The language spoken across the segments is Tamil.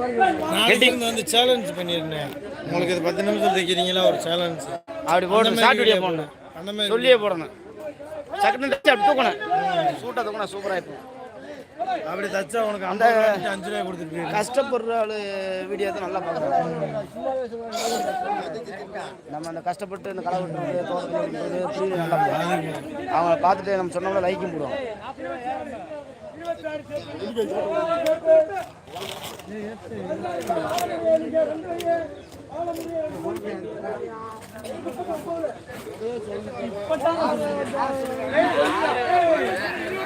நாளைக்கு வந்து சேலஞ்ச் பண்ணியிருந்தேன். உங்களுக்கு இது பத்து நிமிஷம் தைக்கிறீங்களா? ஒரு சேலஞ்ச் அப்படி போடணும் ஷார்ட் வீடியோ போடணும். அந்த மாதிரி சொல்லியே போடணும். சக்கரம் அப்படி தூக்கணும். சூட்டாக தூக்கணும் சூப்பராக இருக்கும். அப்படி தச்சா உனக்கு அந்த அஞ்சு ரூபாய் கொடுத்துட்டு கஷ்டப்படுற ஆளு வீடியோ தான் நல்லா பார்க்குறோம் நம்ம அந்த கஷ்டப்பட்டு இந்த களை வெட்டுறது தோட்டத்தில் நல்லா. அவங்கள பார்த்துட்டு நம்ம சொன்னோம்னா லைக்கும் போடுவோம்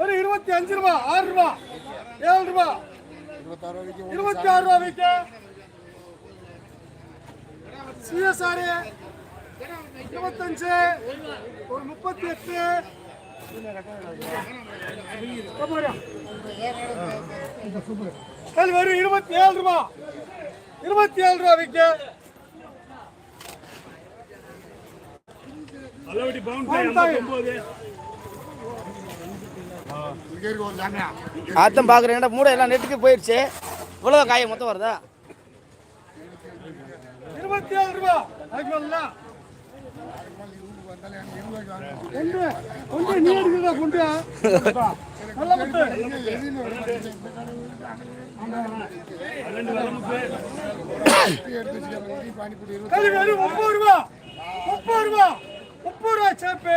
ஒரு இருபத்தி அஞ்சு ரூபா ஆறு ரூபா ஏழு ரூபா. இருபத்தி ஆறு ரூபா வைக்க சிஎஸ்ஆர் இருபத்தஞ்சு ஒரு முப்பத்தி எட்டு. வரும் இருபத்தி ஏழு ரூபா. இருபத்தி ஏழு ரூபா விற்க அதான் பார்க்குறேன் மூடை எல்லாம் நெட்டுக்கு போயிடுச்சு இவ்வளோதான் காயம் மொத்தம் வருதா? இருபத்தி ஏழு ரூபா. முப்பது ரூபா. முப்பது ரூபா. முப்பது ரூபா சேப்பு.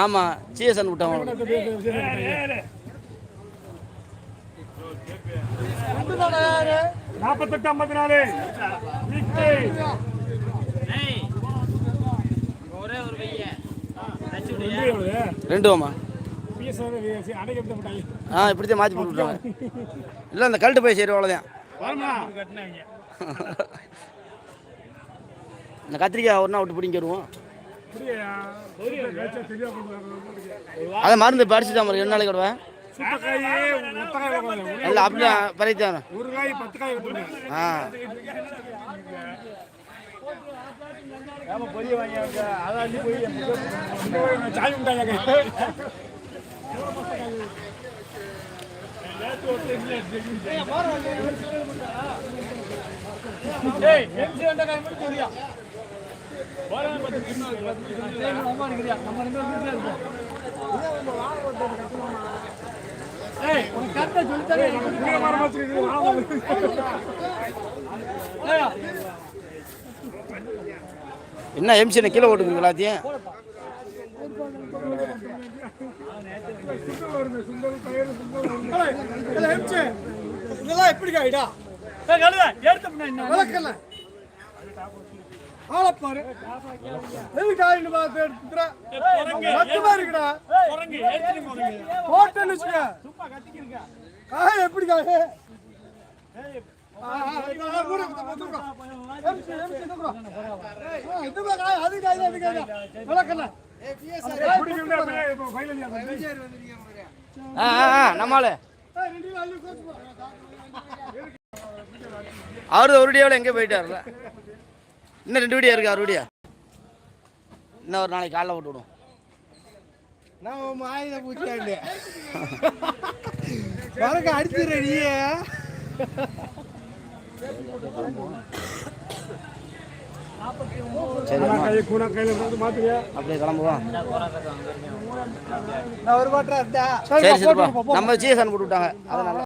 ஆமாம் சிஎஸ்ஆர் விட்டாங்க நாற்பத்தெட்டு ஐம்பத்தி நாலு ரெண்டு வாமா ஆ இப்படி தான் மாற்றி போட்டு விட்றாங்க இல்லை அந்த கழட்டு போய் சரி அவ்வளோதான் இந்த கத்திரிக்காய் ஒரு நாள் விட்டு பிடிங்க வருவோம். அதை மருந்து படிச்சு தான் ரெண்டு நாளைக்கு விடுவேன்? இல்லை அப்படிதான் பறித்தான் ஒரு காய் பத்து காய் என்ன எம்சி கிலோ ஓட்டுக்குங்க எல்லாத்தையும் இதெல்லாம் எப்படி காய்டா விளக்கல ஆளப்பாரு. எதுக்கு ஆயின்னு பார்த்து எடுத்துற சத்தமா இருக்குடா. போட்டேன்னு வச்சுக்க. காய் எப்படி காய் நம்மளு. அவரு ஒரு வீடியோவில் எங்கே போயிட்டாருல? இன்னும் ரெண்டு வீடியோ இருக்கு அவர் வீடியோ? இன்னும் ஒரு நாளைக்கு காலைல போட்டு விடுவோம். நான் ஆயுத பூச்சாண்டு. கையில வந்து மாத்துறியா? அப்படியே கிளம்புவோம் ஒரு சரிப்பா நம்ம ஜிஎஸ்ஆன் போட்டு விட்டாங்க. அதனால.